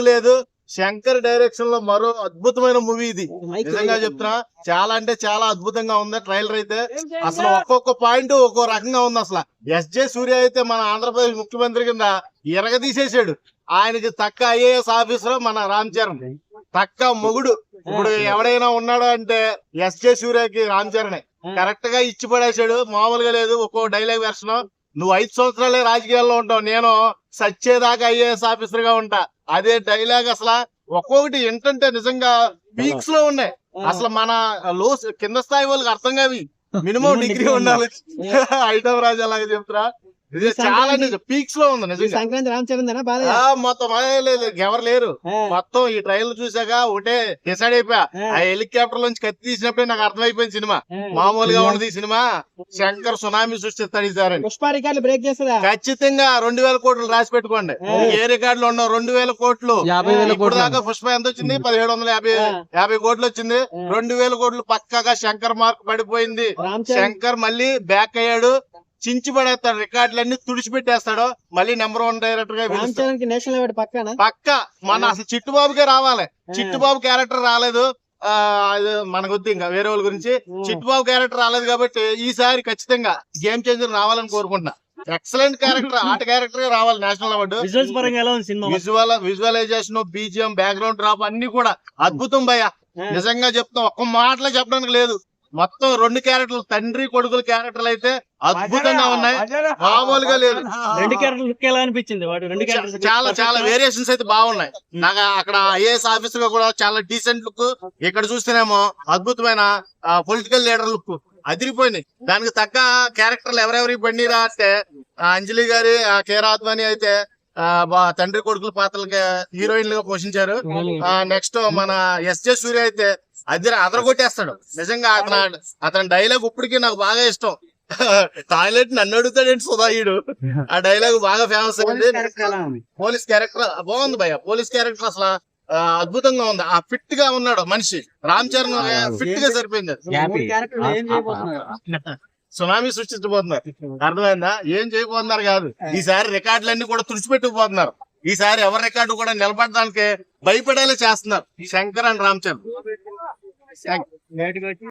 లేదు. శంకర్ డైరెక్షన్లో మరో అద్భుతమైన మూవీ ఇది. నిజంగా చెప్తున్నా చాలా అంటే చాలా అద్భుతంగా ఉంది ట్రైలర్ అయితే. అసలు ఒక్కొక్క పాయింట్ ఒక్కో రకంగా ఉంది అసలు. ఎస్జే సూర్య అయితే మన ఆంధ్రప్రదేశ్ ముఖ్యమంత్రి కింద ఎరగ తీసేసాడు ఆయనకి తక్క ఐఏఎస్ ఆఫీసర్ మన రామ్ చరణ్. తక్క మొగుడు. ఇప్పుడు ఎవడైనా ఉన్నాడు అంటే ఎస్జే సూర్యకి రామ్ చరణ్. కరెక్ట్గా ఇచ్చి పడేసాడు మామూలుగా లేదు. ఒక్కో డైలాగ్ వెర్షన్ నువ్వు ఐదు సంవత్సరాలే రాజకీయాల్లో ఉంటావు. నేను సచ్చేదాకా ఐఏఎస్ ఆఫీసర్గా ఉంటా. అదే డైలాగ్ అసలు ఒక్కొక్కటి ఏంటంటే నిజంగా పీక్స్లో ఉన్నాయి. అసలు మన లో కింద స్థాయి వాళ్ళకి అర్థం కావి. మినిమం డిగ్రీ ఉండాలి. ఐటమ్ రాజు అలాగే చెప్తున్నా. ఇది చాలా పీక్స్లో ఉంది నిజంగా. సంక్రాంతి రామ్ చరణ్ మొత్తం లేదు, ఎవరు లేరు. మొత్తం ఈ ట్రైలర్ చూసాక ఒకటే డిసైడ్ అయిపోయా. ఆ. హెలికాప్టర్ నుంచి కత్తి తీసినప్పుడే నాకు అర్థమైపోయింది సినిమా. మామూలుగా ఉండదు ఈ సినిమా. శంకర్ సునామీ సృష్టిస్తాడు ఈసారి పుష్ప రికార్డులు బ్రేక్ చేస్తుందా? ఖచ్చితంగా రెండు వేల కోట్లు రాసి పెట్టుకోండి. ఏ రికార్డులు ఉండవు రెండు వేల కోట్లు. యాభై వేల కోట్లు. దాకా పుష్ప ఎంత వచ్చింది? పదిహేడు వందల యాభై. యాభై కోట్లు వచ్చింది. రెండు వేల కోట్లు పక్కాగా శంకర్ మార్క్ పడిపోయింది. శంకర్ మళ్ళీ బ్యాక్ అయ్యాడు. చించి పడేస్తాడు రికార్డులన్నీ తుడిచిపెట్టేస్తాడు మళ్ళీ నెంబర్ వన్ డైరెక్టర్గా పక్క. మన అసలు చిట్టుబాబుకే రావాలి. చిట్టుబాబు క్యారెక్టర్ రాలేదు. ఆ అది మనకు వద్దు ఇంకా వేరే వాళ్ళ గురించి. చిట్టుబాబు క్యారెక్టర్ రాలేదు కాబట్టి ఈసారి ఖచ్చితంగా గేమ్ చేంజర్ రావాలని కోరుకుంటున్నా. ఎక్సలెంట్ క్యారెక్టర్ ఆట క్యారెక్టర్ రావాలి నేషనల్ అవార్డు. విజువల్స్ పరంగా ఎలా ఉంది cinema? Visual visualisation BGM background drop అన్ని కూడా అద్భుతం భయ్య. నిజంగా చెప్తాం ఒక్క మాటలో చెప్పడానికి లేదు. మొత్తం రెండు క్యారెక్టర్లు తండ్రి కొడుకుల క్యారెక్టర్లు అయితే అద్భుతంగా ఉన్నాయి. మామూలుగా లేదు. రెండు క్యారెక్టర్ లుక్ ఎలా అనిపించింది వాడు రెండు క్యారెక్టర్ చాలా చాలా వేరియేషన్స్ అయితే బాగున్నాయి. నాకు అక్కడ ఐఏఎస్ ఆఫీసర్గా కూడా చాలా డీసెంట్ లుక్ ఇక్కడ చూస్తేనేమో అద్భుతమైన పొలిటికల్ లీడర్ లుక్ అదిరిపోయింది దానికి తగ్గ క్యారెక్టర్లు ఎవరెవరికి పండిరా అంటే అంజలి గారి ఆ కేర్ ఆద్వాని అయితే తండ్రి కొడుకుల పాత్రలకి హీరోయిన్లుగా పోషించారు. నెక్స్ట్ మన ఎస్జే సూర్య అయితే అదిర అదరగొట్టేస్తాడు. నిజంగా అతను అతని డైలాగ్ ఇప్పటికీ నాకు బాగా ఇష్టం. టాయిలెట్ నన్ను అడుగుతాడేంటి సుధాయుడు ఆ డైలాగ్ బాగా ఫేమస్ అయింది. పోలీస్ క్యారెక్టర్ బాగుంది భయ్య. పోలీస్ క్యారెక్టర్ అసలు అద్భుతంగా ఉంది. ఆ ఫిట్గా ఉన్నాడు మనిషి. రామ్ చరణ్ ఫిట్గా సరిపోయింది. సునామీ సృష్టించబోతున్నారు. అర్థమైందా? ఏం చేయబోతున్నారు కాదు. ఈసారి రికార్డులన్నీ కూడా తుడిచిపెట్టుకుపోతున్నారు. ఈసారి ఎవరి రికార్డు కూడా నిలబడడానికి భయపడేలా చేస్తున్నారు. Shankar and Ram Charan. Thank you